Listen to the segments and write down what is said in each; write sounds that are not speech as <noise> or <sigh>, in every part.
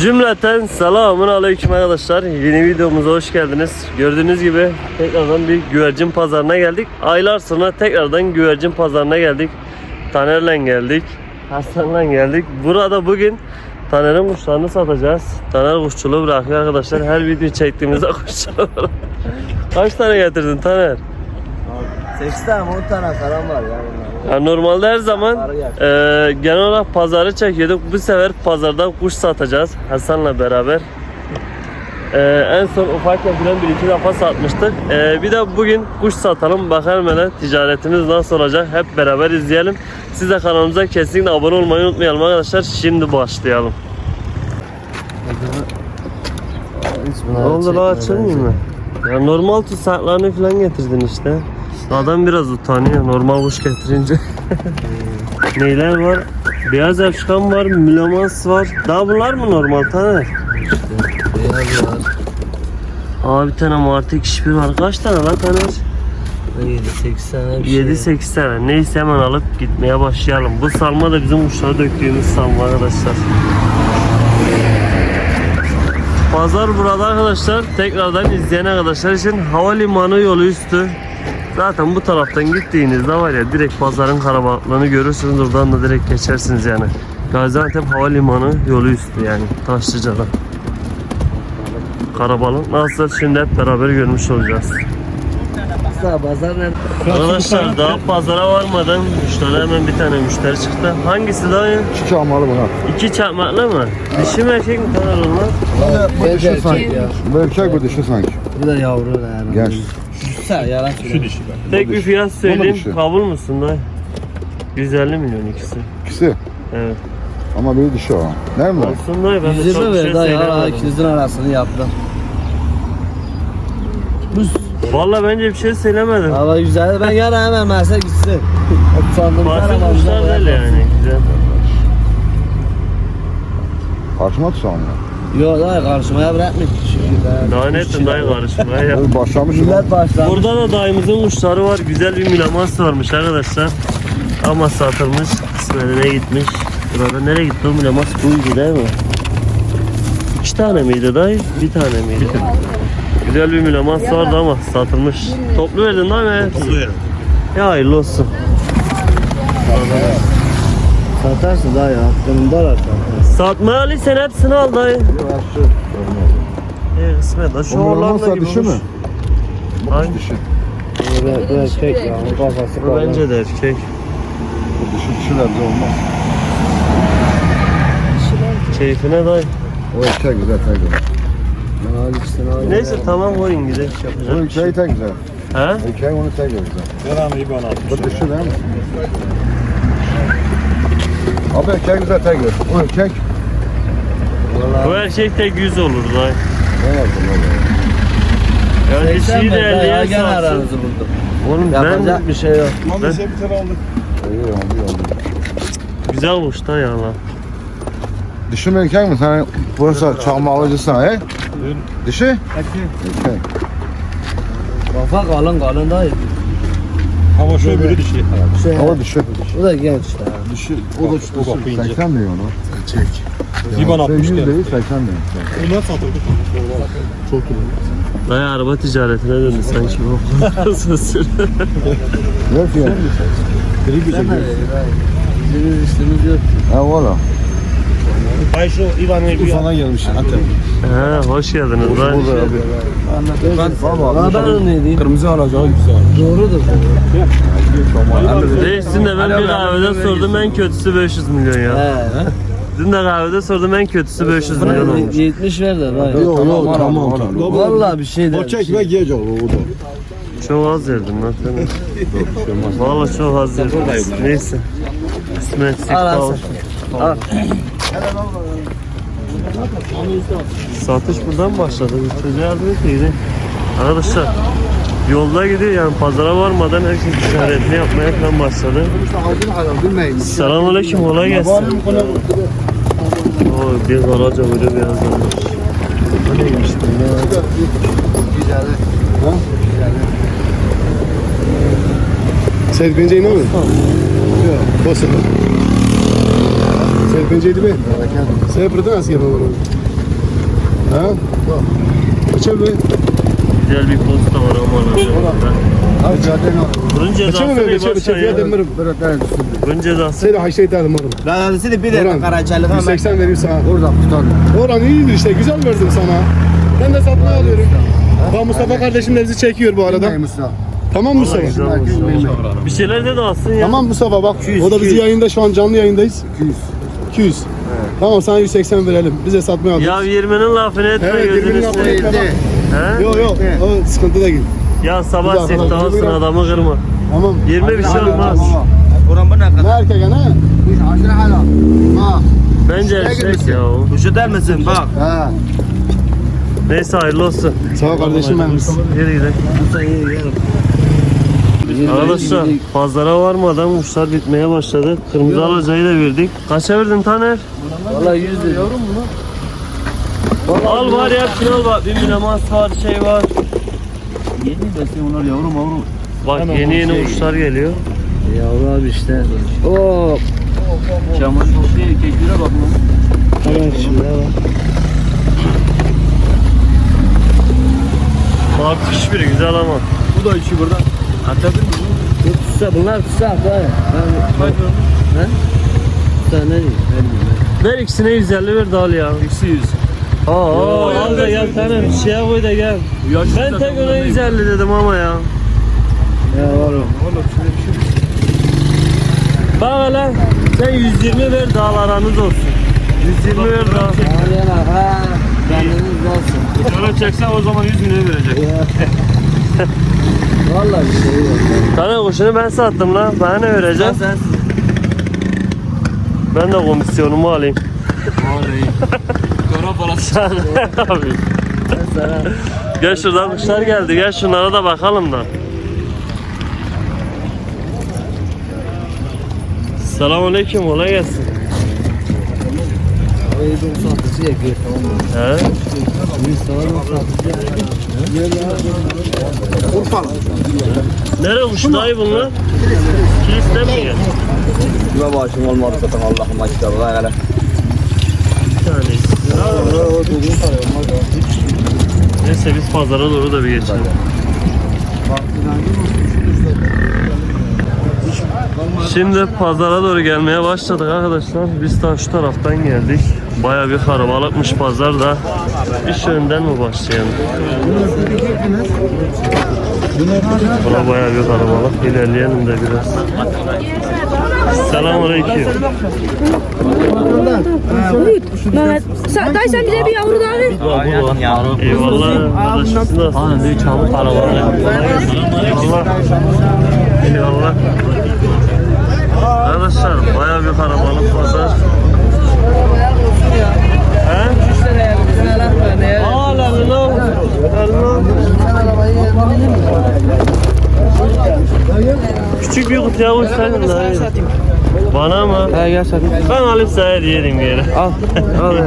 Cümleten selamun aleyküm arkadaşlar. Yeni videomuza hoş geldiniz. Gördüğünüz gibi tekrardan bir güvercin pazarına geldik. Aylar sonra tekrardan güvercin pazarına geldik. Taner'le geldik. Hasan'la geldik. Burada bugün Taner'in kuşlarını satacağız. Taner kuşçuluğu bırakıyor arkadaşlar. Her video çektiğimizde <laughs> kuşçuluğu. Kaç tane getirdin Taner? 8 tane 10 tane karam var ya bunlar. Ya normalde her zaman e, genel olarak pazarı çekiyorduk. Bu sefer pazarda kuş satacağız Hasan'la beraber. E, en son ufakken filan bir iki defa satmıştık. E, bir de bugün kuş satalım. Bakalım hele ticaretimiz nasıl olacak. Hep beraber izleyelim. Siz de kanalımıza kesinlikle abone olmayı unutmayalım arkadaşlar. Şimdi başlayalım. Ne oldu la açılmıyor mu? Ya normal tuzaklarını falan getirdin işte. Adam biraz utanıyor normal kuş getirince. <laughs> Neyler var? Beyaz yapışkan var, mülamans var. Daha bunlar mı normal tane? Beyaz var. Aa bir tane martı kişi var. Kaç tane lan tane? 7 8 tane bir şey. 7-8 tane. Neyse hemen alıp gitmeye başlayalım. Bu salma da bizim kuşlara döktüğümüz salma arkadaşlar. Pazar burada arkadaşlar. Tekrardan izleyen arkadaşlar için havalimanı yolu üstü. Zaten bu taraftan gittiğinizde var ya direkt pazarın karabalıklığını görürsünüz. Oradan da direkt geçersiniz yani. Gaziantep Havalimanı yolu üstü yani Taşlıca'da. Karabalık nasıl şimdi hep beraber görmüş olacağız. Aslında pazar nerede? Arkadaşlar daha pazara varmadan müşteri hemen bir tane müşteri çıktı. Hangisi daha iyi? Çiçek almalı buna. İki çakmaklı mı? Dişi mi erkek mi kadar onlar? Bu dişi sanki. ya. Bu erkek bu dişi sanki. Bu da yavru yani. Genç. Sen yalan söyle. Şu Tek bir fiyat söyleyeyim. dişi. Kabul musun dayı? 150 milyon ikisi. İkisi. Evet. Ama biri dişi o. Ne mi? Olsun dayı ben de 120 çok bir şey ver daha ya. söylemedim. İkinizin arasını yaptım. Bu Valla bence bir şey söylemedim. hava güzel. Ben yarın hemen Merse gitsin. Sandım Basit kuşlar değil yani. Güzel. Karşıma tutsam mı? Yok daha karşımaya bırakmayın. Şimdi Daha ne ettin dayı karışmaya yap. Böyle <laughs> başlamışım. Millet başlamış. Burada da dayımızın kuşları var. Güzel bir milamas varmış arkadaşlar. Ama satılmış. Kısmetine gitmiş. Burada nereye gitti o milamas? Buydu değil mi? İki tane miydi dayı? Bir tane miydi? Güzel bir milamas vardı ama satılmış. Toplu verdin değil mi? Toplu verdim. Ya hayırlı olsun. Satarsın daha ya. Hakkında var. Satmaya Ali sen hepsini al dayı. Ee, kısmet. ha, Şu Onlar oğlan da olmazsa gibi dişi mi? olmuş. Hangi? Dişi. Bu erkek ya. Bu kafası Bu Bence de erkek. Bu dişi dişilerce olmaz. Keyfine dayı. O erkek güzel tek güzel. Al ikisini al. Neyse tamam koyun gidelim. Bu şey. erkeği tek güzel. He? Erkeği onu tek güzel. Bu dişi değil mi? Abi erkek güzel tek güzel. O erkek. Bu erkek tek 100 olur dayı. Ne yaptın oğlum? Yani dişiyi de ya 50'ye gene satsın. aranızı buldum. Oğlum ben Yapacak bir şey yok. Ben- İyi oldu iyi oldu. güzel kuş da ya lan. Dişi mi erkek mi? Sen burası çalma alıcısın ha? he? Dişi? Erkek. Kafa kalın kalın da Ama şu öbürü dişi. şey. O dişi. Bu da genç işte. Dişi. O da o bakı dişi. ince. 80 diyor onu. Liman Şey 60 100 lira. değil 80 diyor. Bunlar satıldı. Çok iyi. Dayı araba ticaretine döndü sanki bu. Sözü. <laughs> Ne fiyat? Gri güzel. Bizim işimiz yok. Ha valla. Ay şu İvan'ı bir Urfa'dan gelmiş. Antep. He hoş geldiniz dayı. Burada abi. Ben, Valla. ben onu ne diyeyim? Kırmızı alacağı güzel. Doğrudur. Değilsin de ben bir kahvede sordum en kötüsü 500 milyon ya. He. Dün de kahvede sordum en kötüsü 500 milyon olmuş. 70 ver de vay. Yok yok tamam tamam. Vallahi bir şey de. O çekme giyecek o da. Çok az verdim lan sana. Valla çok az verdim. Neyse. Kısmetsiz Al. Al. Satış buradan başladı. Çocuğa yardım etmeydi. Arkadaşlar yolda gidiyor yani pazara varmadan herkes ticaretini yapmaya falan başladı. Selamünaleyküm kolay gelsin. Oo, bir karaca böyle bir yazılmış. Bu neymiş? Seyit Pence'yi ne mi? Yok. Posso. Seyit Pence'yi mi? Seyit Pence'yi nasıl yapalım? Ha? Kaça be? Güzel bir posta var ama. Abi zaten. Bunun cezası be? ne Kaça başkan be? ya? Demirim. Böyle der. Bunun cezası. Seni haşa ederim oğlum. Ben adresini bir de Orhan, Karacalı'da 180 vereyim sana. Orada tutar. Orhan iyidir işte güzel verdim sana. Ben de satmaya alıyorum. Bak Mustafa kardeşim de bizi çekiyor bu arada. Tamam Mustafa. Bir şeyler de alsın ya. Tamam Mustafa bak o da bizi yayında şu an canlı yayındayız. 200. 200. Tamam sana 180 verelim. Bize satmaya alıyoruz. Ya 20'nin lafını etme Evet, gözünü 20'nin lafını seveyim. etme. He? Yok yok o sıkıntı değil. Ya sabah Güzel, tamam. adamı kırma. Tamam. 20 bir şey olmaz. Orhan bu ne Ne kadar? erkek ha ne? Ha. Bence erkek ya o. Kuşu der misin? Bak. Ha. Neyse hayırlı olsun. Sağ ol kardeşim benim. Yürü gidelim. Arkadaşlar pazara varmadan kuşlar bitmeye başladı. Kırmızı alacayı da verdik. Kaça verdin Taner? Valla 100 lira. Al var ya hepsini al bak. Bir minamas var şey var. Yeni besin onlar yavrum yavrum. Bak yeni yeni kuşlar geliyor. Yavru abi işte. Oo. Çamaşır şey erkeklere bak lan. Evet şimdi Bak hiçbiri güzel ama. Bu da içi burada. Atladın mı? Tutsa bunlar tutsa böyle. Ben He? Tutsa ne diyeyim? Ne diyeyim? Ver ikisine 150 ver dal ya. İkisi 100. Aa, aa al da gel Taner. Şeye koy da gel. Ben tek ona 150 dedim ama ya. Ya oğlum. Bak hele sen 120 ver dağıl aranız olsun. 120 ver dağıl. Ağlayana ha. Kendiniz olsun. Öyle çeksen o zaman 100 lira verecek. <laughs> Valla bir şey yok. Tane kuşunu ben sattım lan. Bana ne vereceksin? Sen Ben de komisyonumu alayım. Kara parası. Sen abi. Gel şuradan kuşlar geldi. Gel şunlara da bakalım da. Selamünaleyküm. Kolay gelsin. Uygun satıcı yapıyor tamam mı? He? Satıcı Nereye kuş dayı bunlar? Kilisten mi geldi? Kime başım olmadı zaten Allah'ım açıklar. Vay hele. Neyse biz pazara doğru da bir geçelim. Şimdi pazara doğru gelmeye başladık arkadaşlar. Biz daha şu taraftan geldik. Baya bir karabalıkmış pazar da. İş önden mi başlayalım? Buna baya bir karabalık. İlerleyelim de biraz. Selamünaleyküm. Mehmet, sen, dayı sen bize bir yavru daha ver. Eyvallah. Arkadaşlar nasılsınız? bir çabuk karabalık. Eyvallah. Eyvallah. Arkadaşlar baya bir karabalık pazar. He? Aa lan lan. Lan. Küçük bir kutuya koysaydın daha iyi. Bana mı? He gel satayım. Ben alıp sana edeyim geri. Al.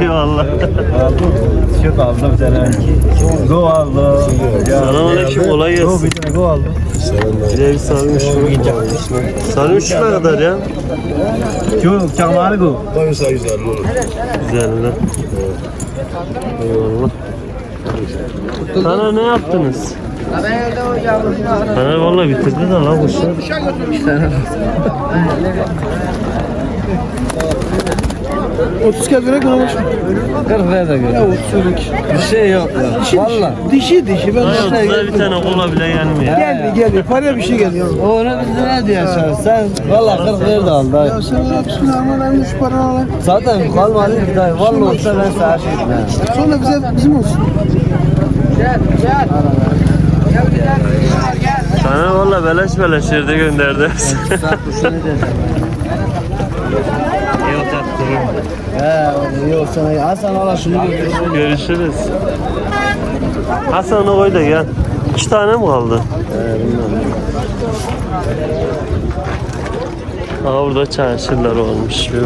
<laughs> Eyvallah. Tişört aldım bir tane. Go aldım. Selamünaleyküm kolay gelsin. tane go aldım. Güzel bir sarmış mı? Sarmış ne kadar ya? Çok çakmağı go. Güzel lan. Eyvallah. Sana ne yaptınız? Bana vallahi bitirdi de lan kuşu. Otuz kez verek ona boş. 40 ver de gör. Bir şey yok ya. Valla. Dişi dişi ben Hayır otuzda bir tane kola bile gelmiyor. Geldi geldi paraya bir şey geldi. Onu biz ne diyorsun sen? Valla 40 ver de al dayı. Sen ne yapsın ama ben şu paranı alayım. Zaten kalmadı. Valla olsa ben sana şey etmem. Sonra bize bizim olsun. Sana valla beleş beleş yerde gönderdi. Sen kuşu ne dedin? Yok tatlım. He yok sana. Hasan valla şunu götür. Görüşürüz. Hasan koy da gel. İki tane mi kaldı? Aa burada çarşırlar olmuş. Bir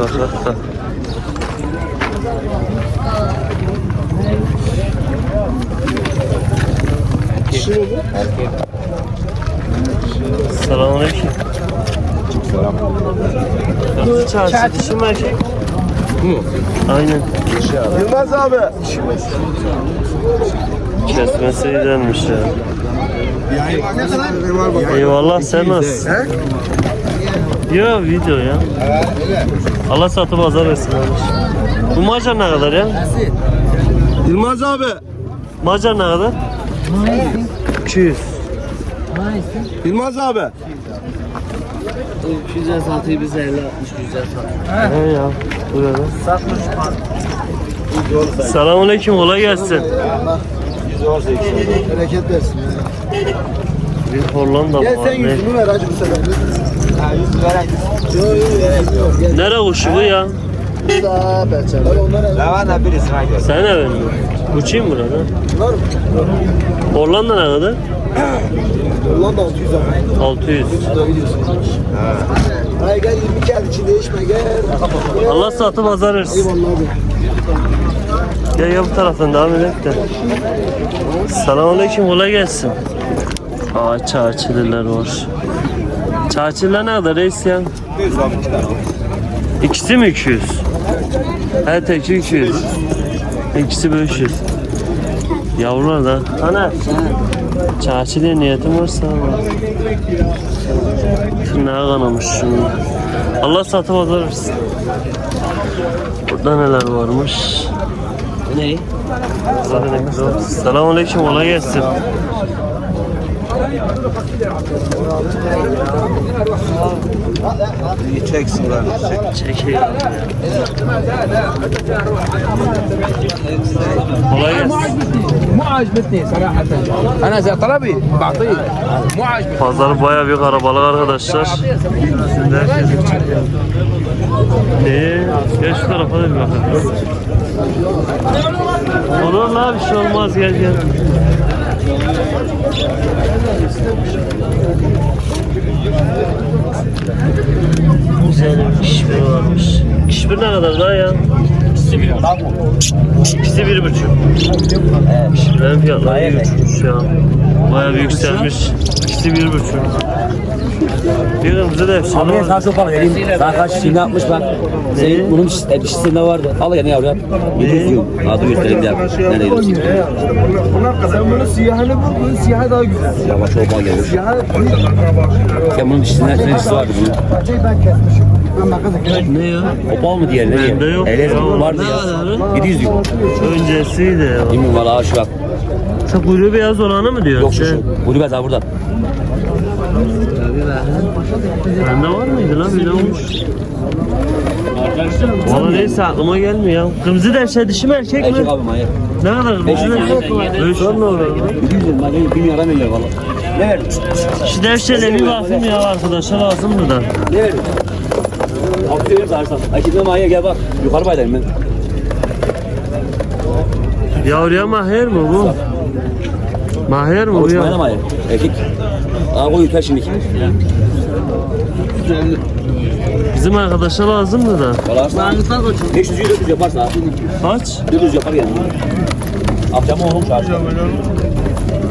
bakak da. Selamünaleyküm. Selam. Çarşı dişi mi erkek? Aynen. Yılmaz abi. Kesmesi güzelmiş ya. Eyvallah sen nasılsın? Yo video ya. Allah satı pazar versin kardeş. Bu macar ne kadar ya? Yılmaz abi. Macar ne kadar? 200. Yılmaz abi. Güzel satıyı bize 50 60 güzel satıyor. He ya. Buyurun. Selamünaleyküm kolay gelsin. Bereket versin. Bir Hollanda Gel var. sen Ne? yüzünü ver hacı bu sefer. Ha yüzünü ver hacı. Yok yok yok. Nere kuşu bu ya? Daha beter. Hadi onlara Sen evin mi? Burada. Bunlar mı? Hollanda ne kadar? Ulan da 600 abi. 600. Daha gidiyorsun. Hayır gel 20 kağıt için değişme gel. Allah satı pazar versin. Eyvallah abi. Gel gel bu taraftan devam edelim de. Selamünaleyküm kolay gelsin. Aa çarçılılar var. Çarçılılar ne kadar reis ya? İkisi mi 200? He teki 200. İkisi 500. Yavrular da. Ana. Çarçılıya niyetim varsa ama. Tırnağı kanamış şimdi. Allah satı pazar versin. Burada neler varmış? Ne? Selamun Aleyküm, kolay gelsin. Çeksin lan. Çekeyim. Kolay gelsin. مو عاجبتني صراحة أنا زي طلبي بعطيه مو عاجبتني Pazar baya bir karabalık arkadaşlar. Şimdi herkes çekiyor. Ne? Gel şu tarafa da bir bakalım. Olur la bir şey olmaz gel gel. Güzel bir kişbir varmış. Kişbir ne kadar daha ya? İkisi bir. İkisi bir buçuk. Kişbirlerin fiyatları iyi uçmuş ya. Bayağı bir yükselmiş. İkisi bir buçuk. Bir kırmızı da hepsi Abi sana çok para vereyim. Sana kaç şimdi yapmış bak. Senin bunun diş- e, dişisinde vardı. Al yani yavrum. 700 diyorum. Adı göstereyim bir dakika. Nerede yiyorsun? sen bunun siyahını vur, bunun siyahı daha güzel. Yavaş mal gelmiş. Sen bunun dişisinde ne dişisi vardı bunun? ben kesmişim. Ne ya? Opal mı diğer ne diye? Bende yok. Ehliyet Ya, vardı ne ya. kadar? 700 diyor. Öncesiydi ya. Yemin valla şu bak. Sen kuyruğu beyaz olanı mı diyorsun? Yok şu Şey, şu. Buyur ben sana buradan. Bende var mıydı lan? Bir olmuş. Valla neyse aklıma gelmiyor ya. Kırmızı devşe dişi mi erkek mi? Erkek abi manyak. Ne kadar kırmızı 500 devşe? lira. 500 ne olur lan? 700 diyorum. Ben dedim 1000 lira veriyor valla. Ne verdin? Şu devşeyle bir bakayım ya arkadaşa lazımdı da. Ne verdin? Abi söyleyeyim sana Arslan. Akitme manyak gel bak. Yukarı baydayım ben. Yavruya maher mi bu? Maher mi bu ya? manyak. Erkek. Yürüter şimdi. Bizim arkadaşa lazımdı da. Valla Arslan. 500 400 yaparsa abi. Kaç? 400 yapar yani. Akşam oğlum çarşı.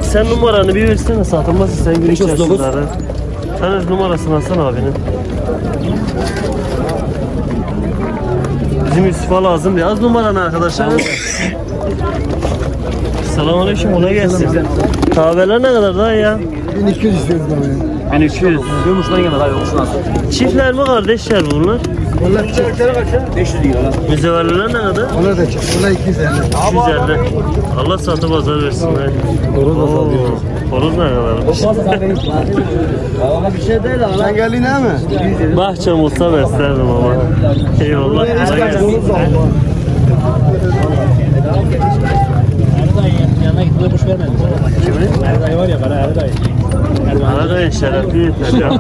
Sen numaranı bir versene satılmazsa sen gün 539. içerisinde ara. Sen numarasını alsana abinin. Bizim Yusuf'a lazım ya. Az numaranı arkadaşlar. Selamünaleyküm kolay gelsin. Kahveler ne kadar daha ya? 1200 istiyoruz bana ya. 1200. Yumuştan gelmez abi yokuştan. Çiftler mi kardeşler bunlar? Onlar ya? 500 diyor lan. Müzeverliler ne kadar? Onlar da çiçek. Onlar 250. 250. Allah satı pazar versin. be. Horoz da Oo, satıyor. Horoz ne kadar? Bir şey değil ama. Sen geldin ha mi? Bahçem olsa beslerdim ama. Eyvallah. kolay gelsin. Arada şerefli yeter ya.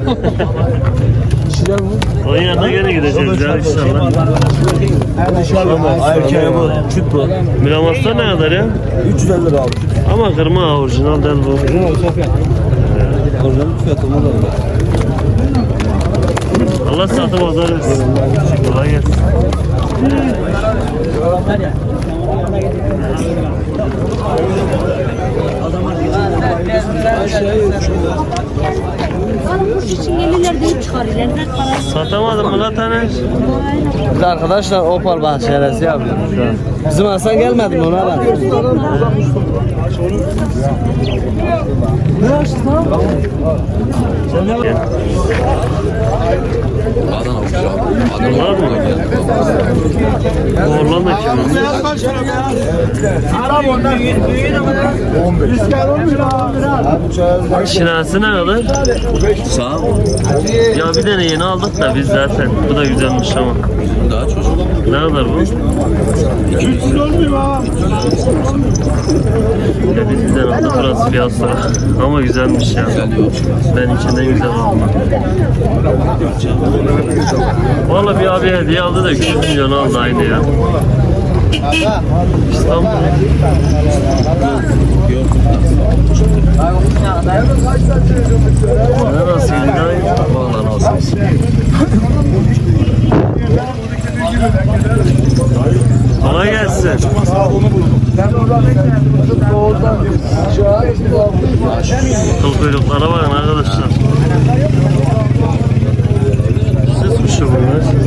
Onun yanına gene gideceğiz ya inşallah. Erkeğe bu. Çüt bu. Miramos'ta ne kadar ya? 350 lira abi. Ama kırma orijinal değil bu. Orijinal fiyatı mı da? Allah satı pazar versin. Kolay gelsin. Kuş için gelirler deyip çıkarırlar. Satamadın mı lan? Biz arkadaşlar Opal bahçelesi yapıyoruz şu an. Bizim Hasan gelmedi mi ona bak. Var mı? Oğlan da kimin? Şinası ne kadar? Sağ ol. Ya bir tane yeni aldık da biz zaten. Bu da güzelmiş ama. Ne kadar bu? Ya biz tane aldık burası fiyat sonra. Ama güzelmiş ya. Ben içinden güzel aldım. Valla bir abi hediye aldı da 200 milyon aldı aynı ya. İstanbul. Ne nasıl gidiyor? Vallahi nasıl? Kolay gelsin. Kıl kuyruklara bakın arkadaşlar. Ses kuşu bunlar.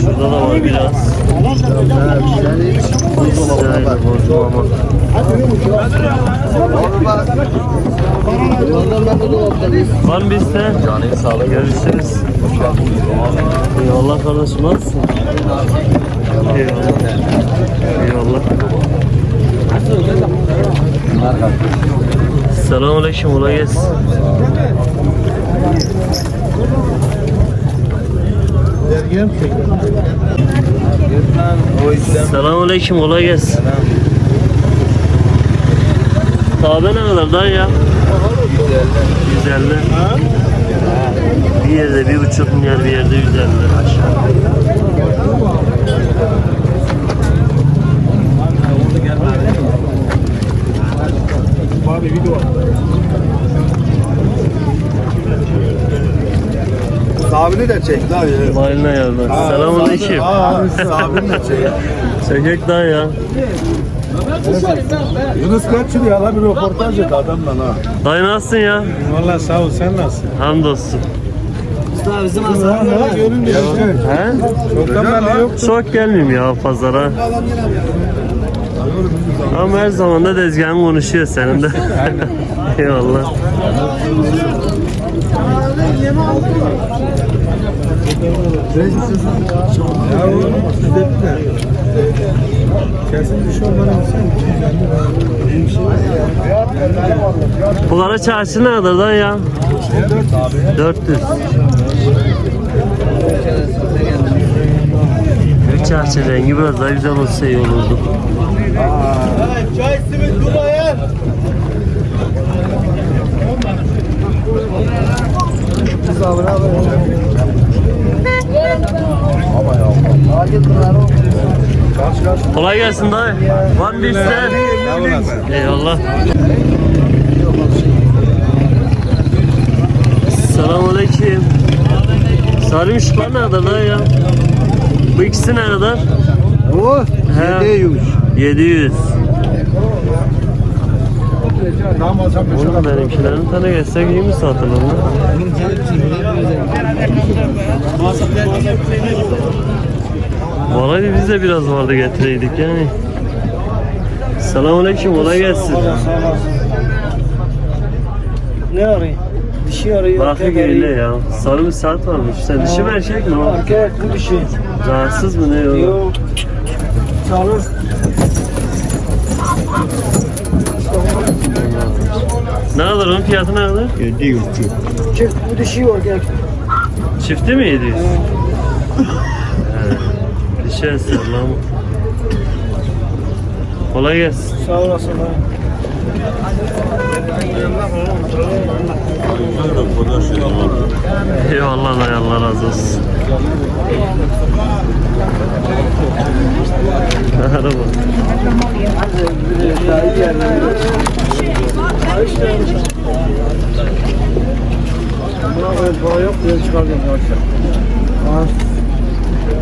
Şurada da var biraz. Güzel, bizde? Canı sağlık. Görüşürüz. Eyvallah kardeşim nasılsın? Eyvallah. Eyvallah. Selamun aleyküm, kolay. Selamun aleyküm, kolay gelsin. Tabe ne kadar daha ya? 150. Bir yerde bir buçuk milyar, bir yerde 150 aşağı. Sabini de çek daha ya. Mahaline yazdı. Selamun aleyküm. Sabini de çek. Çekek daha ya. Yunus kaç liraya la bir röportaj et adamla ha. Dayı nasılsın ya? Valla sağ ol sen nasılsın? Hamdolsun. Usta bizim Hasan gelmedi. Görünce He? Çoktan belli yok. Çok gelmeyeyim ya pazara. Ama her zaman da tezgahın konuşuyor senin de. Eyvallah. Ya oğlum de. Kesin bir şey olmadan sen. Bu kara çarşı ne kadar lan ya? 400. Büyük çarşı rengi biraz daha güzel olsa iyi olurdu. Kolay gelsin dayı. Var mı bir isteğin? Eyvallah. Selamünaleyküm. Sarı ışıklar ne kadar lan ya? Bu ikisi ne kadar? He. 700. 700. Tamam alacağım. Oğlum benimkilerin tane geçsek iyi mi satılır lan? Vallahi biz de biraz vardı getireydik yani. Selamünaleyküm, kolay gelsin. Ne arayayım? Dişi arıyor. Bakı öyle ya. Sarı bir saat varmış. Sen dişi mi erkek mi o? Erkek bu dişi. Rahatsız mı ne o? Yok. Sağlık. Ne kadar onun fiyatı ne kadar? 700. Çift bu dişi var gel. Çifti mi 700? He. Dişi eser lan. Kolay gelsin. Sağ olasın. Eyvallah dayı Allah razı olsun. Merhaba. Buna yok diye çıkardım.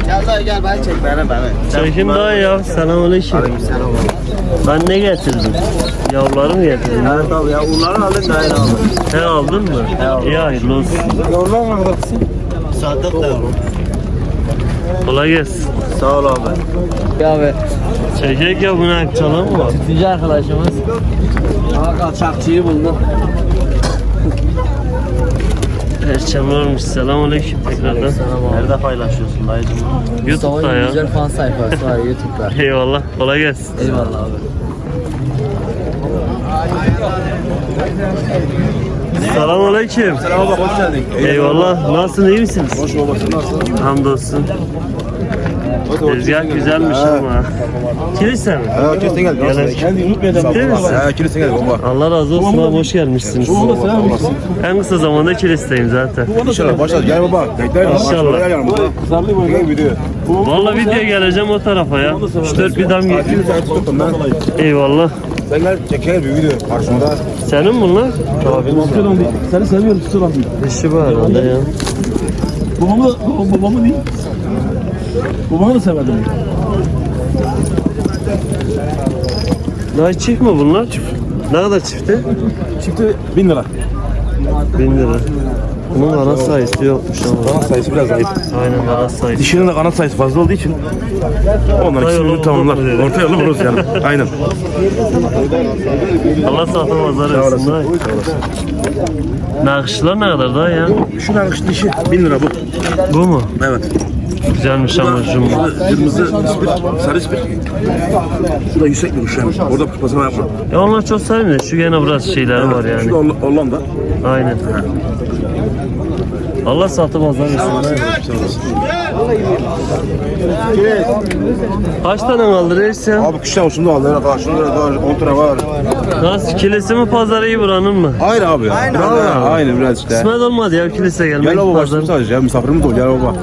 Gel dayı gel ben çek beni beni. Çekim daha ya. Selamünaleyküm. Ben ne getirdim? Yavruları mı getirdin? Evet abi ya onları alın dayı abi. He aldın mı? İyi hayırlı olsun. Sadık da Kolay gelsin. Sağ ol abi. Ya be. Çekek ya bunu açalım mı? Tüccar arkadaşımız. Aa kaçakçıyı bulduk. Perşembe olmuş. Selamünaleyküm tekrardan. Nerede paylaşıyorsun dayıcım? YouTube'da ya. Güzel fan sayfası var YouTube'da. <laughs> Eyvallah. Kolay gelsin. Eyvallah abi. Selamünaleyküm. Selam bak hoş geldin. Eyvallah. Nasılsın? iyi misiniz? Hoş babası nasılsın? Hamdolsun. Tezgah güzelmiş ama. Kilise mi? Ha kilise geldi. Gel. Kendini unutmayacağım. Ciddi misin? Ha kilise geldi baba. Allah razı olsun abi hoş gelmişsiniz. En kısa zamanda kilisteyim zaten. İnşallah başlar. Gel baba. Bekleyin. İnşallah. Yanıma. Gel video. Vallahi video geleceğim o tarafa ya. 3-4 bir dam ben. Eyvallah. Sen gel çekelim bir video. Karşımda. Senin bunlar? Seni seviyorum tutuyorum. Dişi bu herhalde ya. Babamı, babamı değil. Babamı da severdim. Daha çift mi bunlar? Çift. Ne kadar çifti? Çifti 1000 lira. 1000 lira. Bunun kanat sayısı yokmuş ama. Kanat sayısı biraz zayıf. Aynen kanat sayısı. Dişinin de kanat sayısı fazla olduğu için onlar ikisini tamamlar. Orta yolu buluruz yani. Aynen. Allah satın pazar etsin. Nakışlar ne kadar daha ya? Şu nakış dişi 1000 lira bu. Bu mu? Evet. Güzelmiş ama jumbo. Kırmızı spir, sarı spir. Şurada yüksek uç yani. Orada pasama yapma. Ya onlar çok sevmiyor. Şu gene biraz şeyleri var yani. Şurada Holl- Hollanda. Aynen. Allah satı pazar Kaç tane kaldı reis ya? Abi kıştan şunu da aldı. Şunu da var. 10 tane var. Nasıl kilisi mi pazarı iyi buranın mı? Aynı abi ya. Aynı abi. Aynı biraz işte. Kısmet olmadı ya kilise gelmek. Gel baba pazar, başımız sadece ya. Misafirimiz ol gel baba.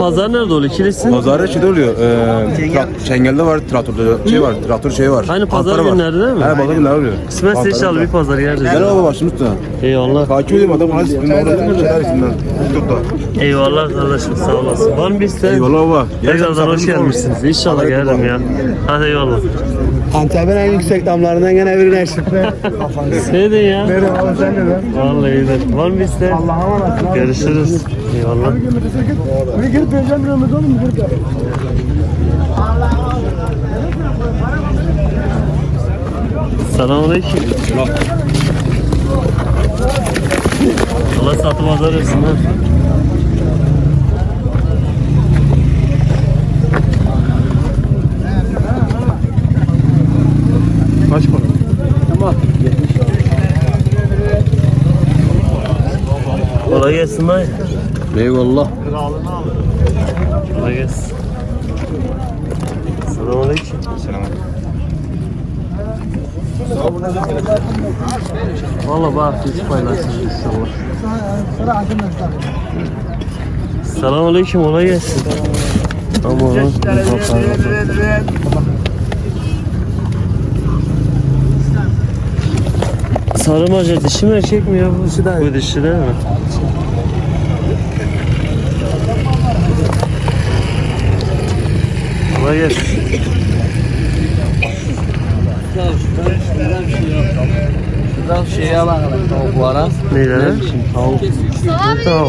pazar nerede oluyor kilisi? Pazarda şeyde oluyor. E, tra- Çengel'de var. Traktörde şey var. Traktör şeyi var. Aynı pazar günleri değil mi? He pazar günleri oluyor. Kısmetse Ankara'da. inşallah bir pazar Gel geliriz. baba başımız da. Eyvallah. Takip edeyim adam. YouTube'da. Eyvallah kardeşim sağ olasın. Var mı bir isteğin? Eyvallah baba. Tekrardan hoş gelmişsiniz. İnşallah gelirim ya. Hadi eyvallah. Antep'in en yüksek damlarından gene birine çıktı. Neydin ya? Benim abi sen de lan. Vallahi iyidir. Var mı bir isteğin? Allah'a emanet. Görüşürüz. Eyvallah. Bir girip vereceğim bir ömür oğlum girip ver. Selamünaleyküm. Allah satı pazar etsin gelsin dayı. Eyvallah. Kolay gelsin. Selamünaleyküm. Valla bak hiç paylaşsın inşallah. Selamünaleyküm kolay gelsin. Ama Sarı maca dişi mi erkek mi ya bu? Dişi Bu dişi değil mi? Kolay gelsin. Şuradan şeyi al tavuklara. Neyler? Tavuk. Tamam.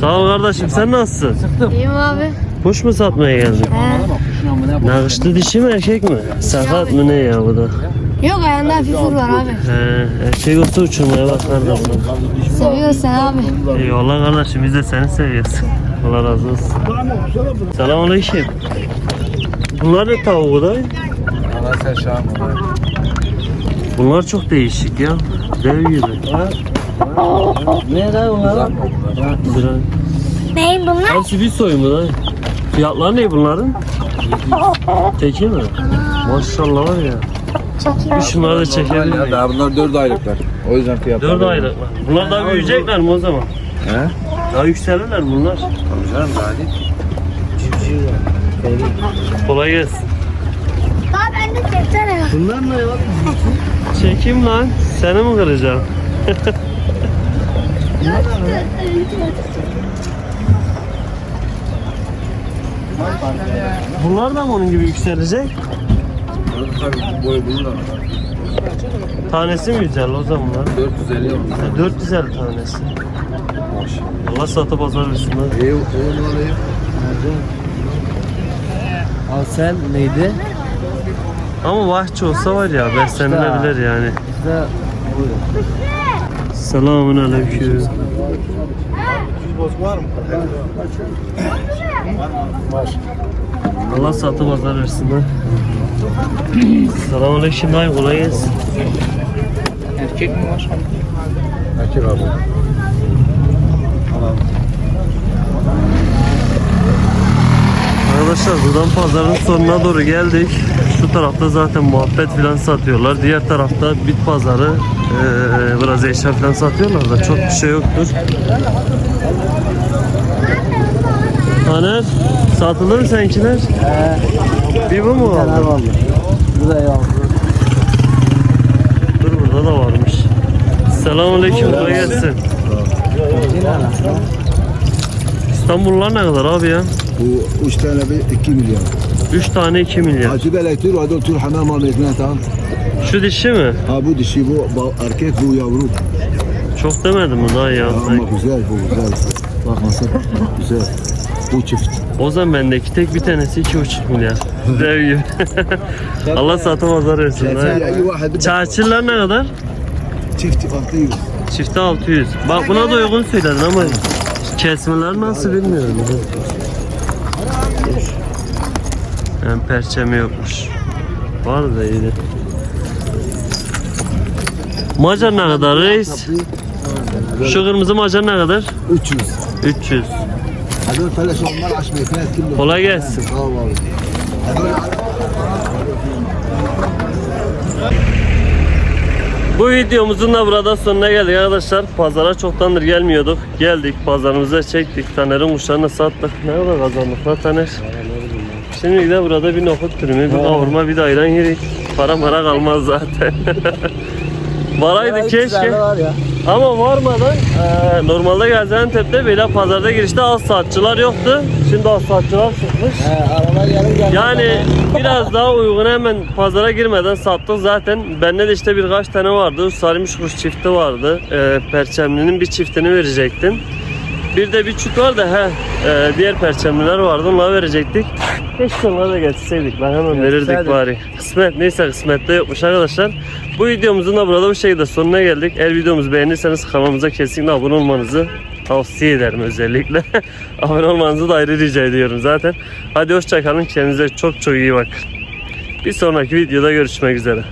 Sağ ol kardeşim sen nasılsın? İyiyim abi. Kuş mu satmaya geldin? He. Nakışlı dişi mi erkek mi? Sakat mı ne ya bu da? Yok ayağında hafif vur var abi. He, erkek olsa uçurmaya bak kardeşim. Seviyoruz seni abi. Eyvallah kardeşim biz de seni seviyoruz. Allah razı olsun. Selamünaleyküm. Bunlar ne tavuğu da? Bunlar çok değişik ya. Dev gibi. Ne da bunlar? Biraz. Neyim bunlar? Hepsi bir soyumu da. Fiyatlar ne bunların? Teki mi? Maşallah var ya. Bir şunları da çekebilir miyim? Daha bunlar 4 aylıklar. O yüzden fiyatlar. 4 aylıklar. Bunlar daha büyüyecekler mi o zaman? He? Daha yükselirler bunlar. Tabii canım daha değil. Kolay gelsin. Daha ben de çeksene. Çekeyim lan. Seni mi kıracağım? Bunlar da mı onun gibi yükselecek? Bunlar. Tanesi mi güzel o zaman? 450 yapmış. Ha, 450 tanesi. Allah satı pazar versin lan. İyi, oğlum alayım. Al sen neydi? Ama vahçı olsa var ya beslenilebilir yani. İşte Selamun aleyküm. Allah satı pazar versin lan. Selamun aleyküm dayı kolay gelsin. Erkek mi var? Erkek abi. Arkadaşlar buradan pazarın sonuna doğru geldik. Şu tarafta zaten muhabbet filan satıyorlar. Diğer tarafta bit pazarı eee, biraz eşya filan satıyorlar da çok bir şey yoktur. Taner satılır mı seninkiler? Bir bu mu oldu. Bu da yavru. Dur burada da varmış. Selamünaleyküm kolay gelsin. İstanbullular ne kadar abi ya? Bu üç tane bir 2 milyon. 3 tane 2 milyar. Acı elektir ve doktor hamam almayı tamam. Şu dişi mi? Ha bu dişi bu erkek bu yavru. Çok demedim mi daha ya? Ama güzel bu güzel. Bak nasıl güzel. Bu çift. O zaman bendeki tek bir tanesi 2,5 milyar. <laughs> Dev gibi. Allah satım azar versin. Ya Çarçılar ne kadar? çift altı Çifte 600. Bak buna da uygun söyledin ama kesmeler nasıl bilmiyorum. Yani perçemi yokmuş. Var da iyiydi. Macar ne kadar reis? Şu kırmızı macar ne kadar? 300. 300. Hadi felaş onlar kim Kolay gelsin. Sağ ol abi. Bu videomuzun da burada sonuna geldik arkadaşlar. Pazara çoktandır gelmiyorduk. Geldik pazarımıza çektik. Taner'in kuşlarını sattık. Ne kadar kazandık lan Taner? Şimdi de burada bir nohut dürümü, bir kavurma, bir de ayran yedik. Para mara kalmaz zaten. <laughs> Varaydı keşke. var ya. Ama varmadan eee, normalde Gaziantep'te böyle pazarda girişte az saatçılar yoktu. Şimdi az saatçılar çıkmış. He. Yani <laughs> biraz daha uygun hemen pazara girmeden sattık zaten. Bende de işte birkaç tane vardı. Sarmış kuş çifti vardı. Ee, perçemlinin bir çiftini verecektim. Bir de bir çüt var da he, e, diğer perçemliler vardı onları verecektik. Keşke onları da getirseydik ben hemen verirdik Getirseydik. bari. Kısmet neyse kısmette yokmuş arkadaşlar. Bu videomuzun da burada bu şekilde sonuna geldik. Eğer videomuzu beğenirseniz kanalımıza kesinlikle abone olmanızı tavsiye ederim özellikle. <laughs> abone olmanızı da ayrı rica ediyorum zaten. Hadi hoşçakalın kendinize çok çok iyi bakın. Bir sonraki videoda görüşmek üzere.